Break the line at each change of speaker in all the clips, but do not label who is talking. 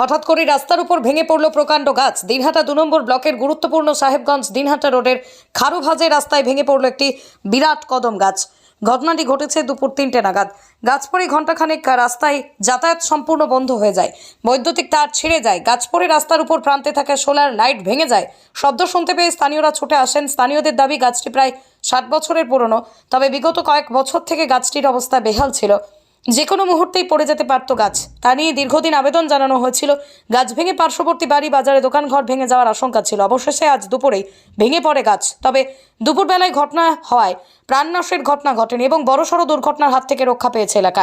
হঠাৎ করে রাস্তার উপর ভেঙে পড়ল প্রকাণ্ড গাছ। দিনহাটা দু নম্বর ব্লকের গুরুত্বপূর্ণ সাহেবগঞ্জ দিনহাটা রোডের খারুভাজে রাস্তায় ভেঙে পড়ল একটি বিরাট কদম গাছ। ঘটনাটি ঘটেছে দুপুর তিনটে নাগাদ। গাছ পড়ে ঘণ্টাখানেক রাস্তায় যাতায়াত সম্পূর্ণ বন্ধ হয়ে যায়। বৈদ্যুতিক তার ছিঁড়ে যায়। গাছ পড়ে রাস্তার উপর প্রান্তে থাকা সোলার লাইট ভেঙে যায়। শব্দ শুনতে পেয়ে স্থানীয়রা ছুটে আসেন। স্থানীয়দের দাবি, গাছটি প্রায় ষাট বছরের পুরনো। তবে বিগত কয়েক বছর থেকে গাছটির অবস্থা বেহাল ছিল। যে কোনো মুহূর্তেই পড়ে যেতে পারত গাছ। তা নিয়ে দীর্ঘদিন আবেদন জানানো হয়েছিল। গাছ ভেঙে পার্শ্ববর্তী বাড়ি, বাজারে দোকান ঘর ভেঙে যাওয়ার আশঙ্কা ছিল। অবশেষে আজ দুপুরেই ভেঙে পড়ে গাছ। তবে দুপুরবেলায় ঘটনা হওয়ায় প্রাণনাশের ঘটনা ঘটেনি এবং বড়সড় দুর্ঘটনার হাত থেকে রক্ষা পেয়েছে এলাকা।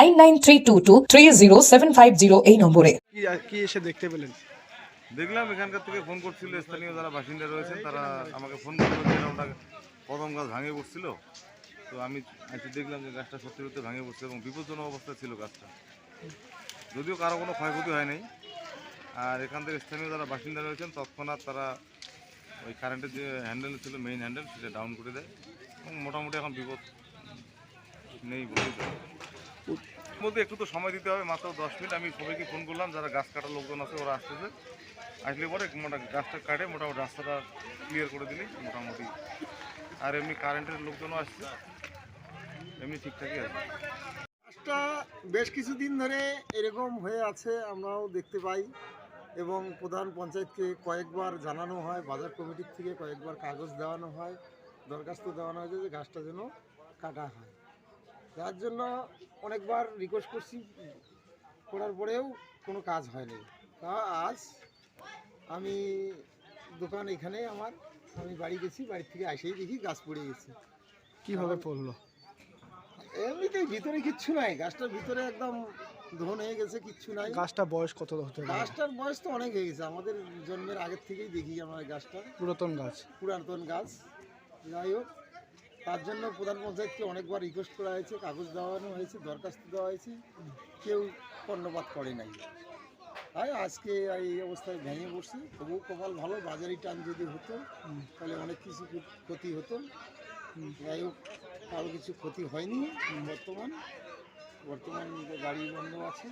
nine nine three two two three zero seven five zero এই নম্বরে।
কি কি এসে দেখতে পেলেন?
দেখলাম এখানকার থেকে ফোন করছিল স্থানীয় যারা বাসিন্দা রয়েছেন তারা আমাকে ফোন করল ওটা কদম গাছ ভাঙে পড়ছিল। তো আমি এসে দেখলাম যে গাছটা সত্যি সত্যি ভাঙে পড়ছে এবং বিপজ্জনক অবস্থায় ছিল গাছটা। যদিও কারও কোনো ক্ষয়ক্ষতি হয় নাই। আর এখান থেকে স্থানীয় যারা বাসিন্দা রয়েছেন তৎক্ষণাৎ তারা ওই কারেন্টের যে হ্যান্ডেল ছিল মেইন হ্যান্ডেল সেটা ডাউন করে দেয়। এবং মোটামুটি এখন বিপদ নেই বলেই মধ্যে একটু তো সময় দিতে হবে, মাত্র দশ মিনিট। আমি সবাইকে ফোন করলাম, যারা গাছ কাটার লোকজন আছে, ওরা আসতেছে। আসলে পরে গাছটা কাটে, মোটামুটি রাস্তাটা ক্লিয়ার করে দিলেই মোটামুটি। আর এমনি কারেন্টের লোকজনও আসছে, এমনি ঠিকঠাকই আছে।
গাছটা বেশ কিছুদিন ধরে এরকম হয়ে আছে, আমরাও দেখতে পাই। এবং প্রধান পঞ্চায়েতকে কয়েকবার জানানো হয়, বাজার কমিটির থেকে কয়েকবার কাগজ দেওয়ানো হয়, দরখাস্ত দেওয়ানো হয়েছে যে গাছটা যেন কাটা হয়। যার জন্য অনেকবার রিকোয়েস্ট করছি করার পরেও কোনো কাজ হয়নি। তা আজ আমি দোকান এখানে আমার আমি বাড়ি গেছি বাড়ি থেকে আসেই দেখি গাছ পড়ে গেছে।
কীভাবে পড়ল?
এমনিতেই ভিতরে কিচ্ছু নাই গাছটার ভিতরে একদম ধন হয়ে গেছে কিচ্ছু নাই।
গাছটা বয়স কত হতে
গাছটার বয়স তো অনেক হয়ে গেছে আমাদের জন্মের আগের থেকেই দেখি আমরা গাছটা।
পুরাতন গাছ।
পুরাতন গাছ। যাই হোক তার জন্য প্রধান পঞ্চায়েতকে অনেকবার রিকোয়েস্ট করা হয়েছে, কাগজ দেওয়ানো হয়েছে, দরখাস্ত দেওয়া হয়েছে। কেউ কর্ণপাত করে নাই। তাই আজকে এই অবস্থায় ভেঙে পড়ছে। তবু কপাল ভালো, বাজারি টান যদি হতো, তাহলে অনেক কিছু ক্ষতি হতো। যাই হোক, কারও কিছু ক্ষতি হয়নি বর্তমান। বর্তমান গাড়ি বন্ধ আছে,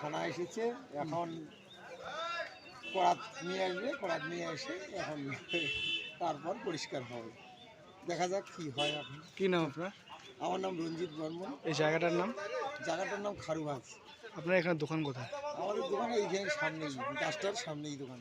থানা এসেছে, এখন করাত নিয়ে আসবে, করাত নিয়ে এসে এখন তারপর পরিষ্কার হবে। দেখা যাক কি হয় এখন।
কি নাম আপনার?
আমার নাম রঞ্জিত বর্মন।
এই জায়গাটার নাম?
জায়গাটার নাম খারুবাজ।
আপনার এখানে দোকান কোথায়?
আমাদের দোকান এইখানে সামনেই গাছটার সামনেই দোকান।